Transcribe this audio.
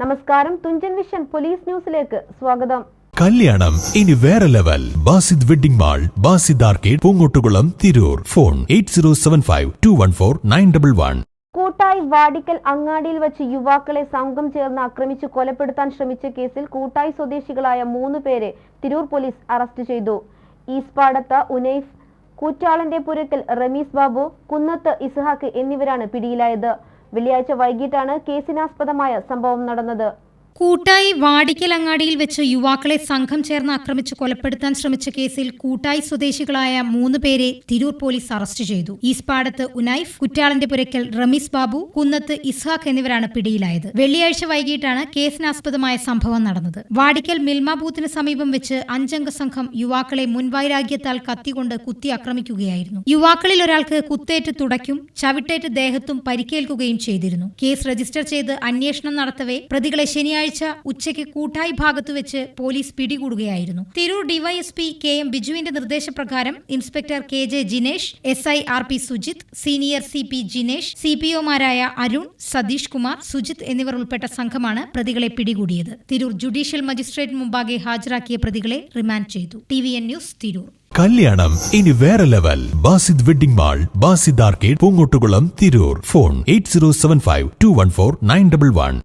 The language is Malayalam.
നമസ്കാരം. തുഞ്ചൻ വിഷൻ പോലീസ് ന്യൂസിലേക്ക് സ്വാഗതം. കല്യാണം. ഇനി വേറെ level. Basid wedding mall Basid arcade Poongottukulam Tirur. Phone eight zero seven five two one four nine double one. Koottayi Vadikkal അങ്ങാടിയിൽ വെച്ച് യുവാക്കളെ സംഘം ചേർന്ന് ആക്രമിച്ച് കൊലപ്പെടുത്താൻ ശ്രമിച്ച കേസിൽ കൂട്ടായി സ്വദേശികളായ മൂന്ന് പേരെ തിരൂർ പോലീസ് അറസ്റ്റ് ചെയ്തു. ഈസ്പാടത്ത് ഉനൈഫ് കൂറ്റാളന്റെ പുരക്കൽ റമീസ് ബാബു കുന്നത്ത് ഇസ്ഹാഖ് എന്നിവരാണ് പിടിയിലായത്. വെള്ളിയാഴ്ച വൈകിട്ടാണ് കേസിനാസ്പദമായ സംഭവം നടന്നത് കൂട്ടായി വാടിക്കൽ അങ്ങാടിയിൽ വെച്ച് യുവാക്കളെ സംഘം ചേർന്ന് ആക്രമിച്ച് കൊലപ്പെടുത്താൻ ശ്രമിച്ച കേസിൽ കൂട്ടായി സ്വദേശികളായ മൂന്ന് പേരെ തിരൂർ പോലീസ് അറസ്റ്റ് ചെയ്തു. ഈസ്പാടത്ത് ഉനൈഫ് കുറ്റാളന്റെ പുരയ്ക്കൽ റമീസ് ബാബു കുന്നത്ത് ഇസ്ഹാഖ് എന്നിവരാണ് പിടിയിലായത്. വെള്ളിയാഴ്ച വൈകിട്ടാണ് കേസിനാസ്പദമായ സംഭവം നടന്നത്. വാടിക്കൽ മിൽമ ബൂത്തിന് സമീപം വെച്ച് അഞ്ചംഗ സംഘം യുവാക്കളെ മുൻവൈരാഗ്യത്താൽ കത്തികൊണ്ട് കുത്തി ആക്രമിക്കുകയായിരുന്നു. യുവാക്കളിൽ ഒരാൾക്ക് കുത്തേറ്റ് തുടയ്ക്കും ചവിട്ടേറ്റ് ദേഹത്തും പരിക്കേൽക്കുകയും ചെയ്തിരുന്നു. കേസ് രജിസ്റ്റർ ചെയ്ത് അന്വേഷണം നടത്തവേ പ്രതികളെ ശനിയാഴ്ച ഉച്ചയ്ക്ക് കൂട്ടായി ഭാഗത്ത് വെച്ച് പോലീസ് പിടികൂടുകയായിരുന്നു. തിരൂർ ഡിവൈഎസ്പി കെ എം ബിജുവിന്റെ നിർദ്ദേശപ്രകാരം inspector K J Jinesh S I R P Sujith senior C P Jinesh C P ഒമാരായ Arun Satheesh Kumar Sujith എന്നിവർ ഉൾപ്പെട്ട സംഘമാണ് പ്രതികളെ പിടികൂടിയത്. തിരൂർ ജുഡീഷ്യൽ മജിസ്ട്രേറ്റ് മുമ്പാകെ ഹാജരാക്കിയ പ്രതികളെ റിമാൻഡ് ചെയ്തു. T V N news Tirur. കല്യാണം ഇനി വേറെ level. Basid wedding mall Basid arcade Poongottukulam Tirur. Phone eight zero seven five two one four nine double one.